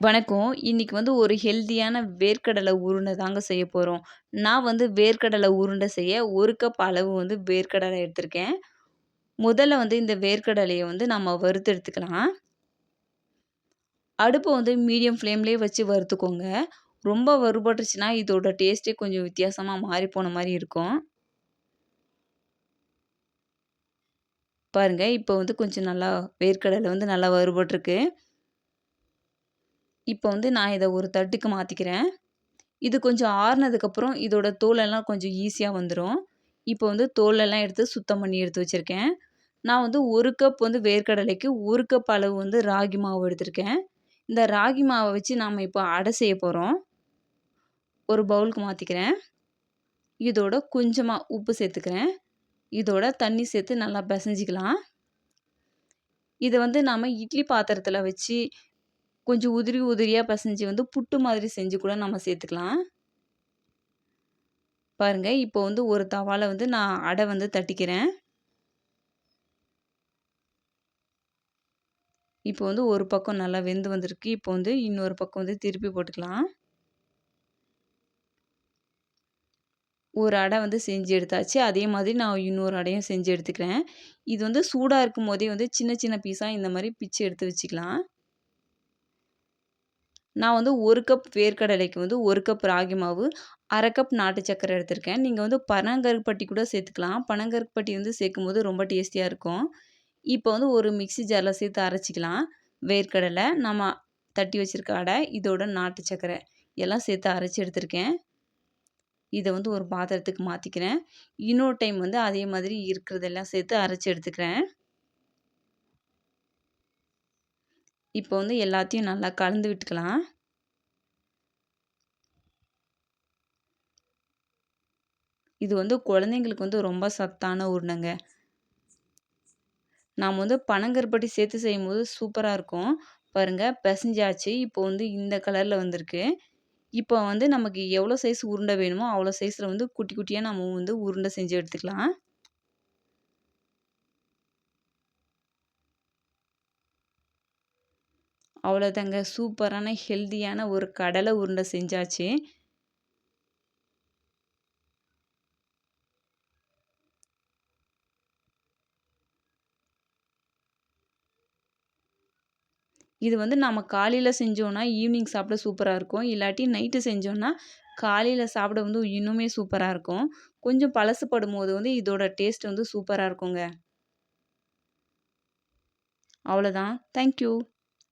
வணக்கம். இன்னைக்கு வந்து ஒரு ஹெல்த்தியான வேர்க்கடலை உருண்டை தாங்க செய்ய போகிறோம் நான் வந்து வேர்க்கடலை உருண்டை செய்ய ஒரு கப் அளவு வந்து வேர்க்கடலை எடுத்திருக்கேன். முதல்ல வந்து இந்த வேர்க்கடலையை வந்து நம்ம வறுத்து எடுத்துக்கலாம். அடுப்பை வந்து மீடியம் ஃப்ளேம்லேயே வச்சு வறுத்துக்கோங்க. ரொம்ப வறுபட்டுருச்சுன்னா, இதோட டேஸ்ட்டே கொஞ்சம் வித்தியாசமாக மாறி போன மாதிரி இருக்கும். பாருங்கள் இப்போ வந்து கொஞ்சம் நல்லா வேர்க்கடலை வந்து நல்லா வறுபட்டுருக்கு. இப்போ வந்து நான் இதை ஒரு தட்டுக்கு மாற்றிக்கிறேன் இது கொஞ்சம் ஆறுனதுக்கப்புறம் இதோட தோலெல்லாம் கொஞ்சம் ஈஸியாக வந்துடும் இப்போ வந்து தோலெல்லாம் எடுத்து சுத்தம் பண்ணி எடுத்து வச்சுருக்கேன். நான் வந்து ஒரு கப் வந்து வேர்க்கடலைக்கு ஒரு கப் அளவு வந்து ராகி மாவு எடுத்திருக்கேன். இந்த ராகி மாவை வச்சு நாம் இப்போ அடை செய்ய போகிறோம் ஒரு பவுலுக்கு மாற்றிக்கிறேன் இதோட கொஞ்சமாக உப்பு சேர்த்துக்கிறேன். இதோட தண்ணி சேர்த்து நல்லா பிசைஞ்சிக்கலாம். இதை வந்து நாம் இட்லி பாத்திரத்தில் வச்சு கொஞ்சம் உதிரி உதிரியாக பசைஞ்சு வந்து புட்டு மாதிரி செஞ்சு கூட நம்ம சேர்த்துக்கலாம். பாருங்கள் இப்போ வந்து ஒரு தவால வந்து நான் அடை வந்து தட்டிக்கிறேன். இப்போ வந்து ஒரு பக்கம் நல்லா வெந்து வந்திருக்கு. இப்போ வந்து இன்னொரு பக்கம் வந்து திருப்பி போட்டுக்கலாம். ஒரு அடை வந்து செஞ்சு எடுத்தாச்சு. அதே மாதிரி நான் இன்னொரு அடையும் செஞ்சு எடுத்துக்கிறேன். இது வந்து சூடாக இருக்கும் போதே வந்து சின்ன சின்ன பீஸாக இந்த மாதிரி பிச்சு எடுத்து வச்சுக்கலாம். நான் வந்து ஒரு கப் வேர்க்கடலைக்கு வந்து ஒரு கப் ராகி மாவு, அரை கப் நாட்டு சர்க்கரை எடுத்திருக்கேன். நீங்கள் வந்து பனங்கருப்பட்டி கூட சேர்த்துக்கலாம். பனங்கருப்பட்டி வந்து சேர்க்கும்போது ரொம்ப டேஸ்டியாக இருக்கும். இப்போ வந்து ஒரு மிக்ஸி ஜாரில் சேர்த்து அரைச்சிக்கலாம். வேர்க்கடலை, நம்ம தட்டி வச்சிருக்க அடை, இதோட நாட்டு சக்கரை எல்லாம் சேர்த்து அரைச்சி எடுத்திருக்கேன். இதை வந்து ஒரு பாத்திரத்துக்கு மாற்றிக்கிறேன் இன்னொரு டைம் வந்து அதே மாதிரி இருக்கிறதெல்லாம் சேர்த்து அரைச்சி எடுத்துக்கிறேன். இப்போ வந்து எல்லாத்தையும் நல்லா கலந்து விட்டுக்கலாம். இது வந்து குழந்தைங்களுக்கு வந்து ரொம்ப சத்தான உருண்டைங்க. நாம் வந்து பனங்கருப்பட்டி சேர்த்து செய்யும்போது சூப்பராக இருக்கும். பாருங்க பிசைஞ்சாச்சு இப்போ வந்து இந்த கலரில் வந்திருக்கு. இப்போ வந்து நமக்கு எவ்வளோ சைஸ் உருண்டை வேணுமோ, அவ்வளோ சைஸில் வந்து குட்டி குட்டியாக நம்ம வந்து உருண்டை செஞ்சு எடுத்துக்கலாம். அவ்வளோதாங்க. சூப்பரான ஹெல்தியான ஒரு கடலை உருண்டை செஞ்சாச்சு. இது வந்து நம்ம காலையில் செஞ்சோன்னா ஈவினிங் சாப்பிட சூப்பராக இருக்கும். இல்லாட்டி நைட்டு செஞ்சோன்னா காலையில் சாப்பிட வந்து இன்னுமே சூப்பராக இருக்கும். கொஞ்சம் பழசுபடும்போது வந்து இதோட டேஸ்ட் வந்து சூப்பராக இருக்குங்க. அவ்வளோதான். Thank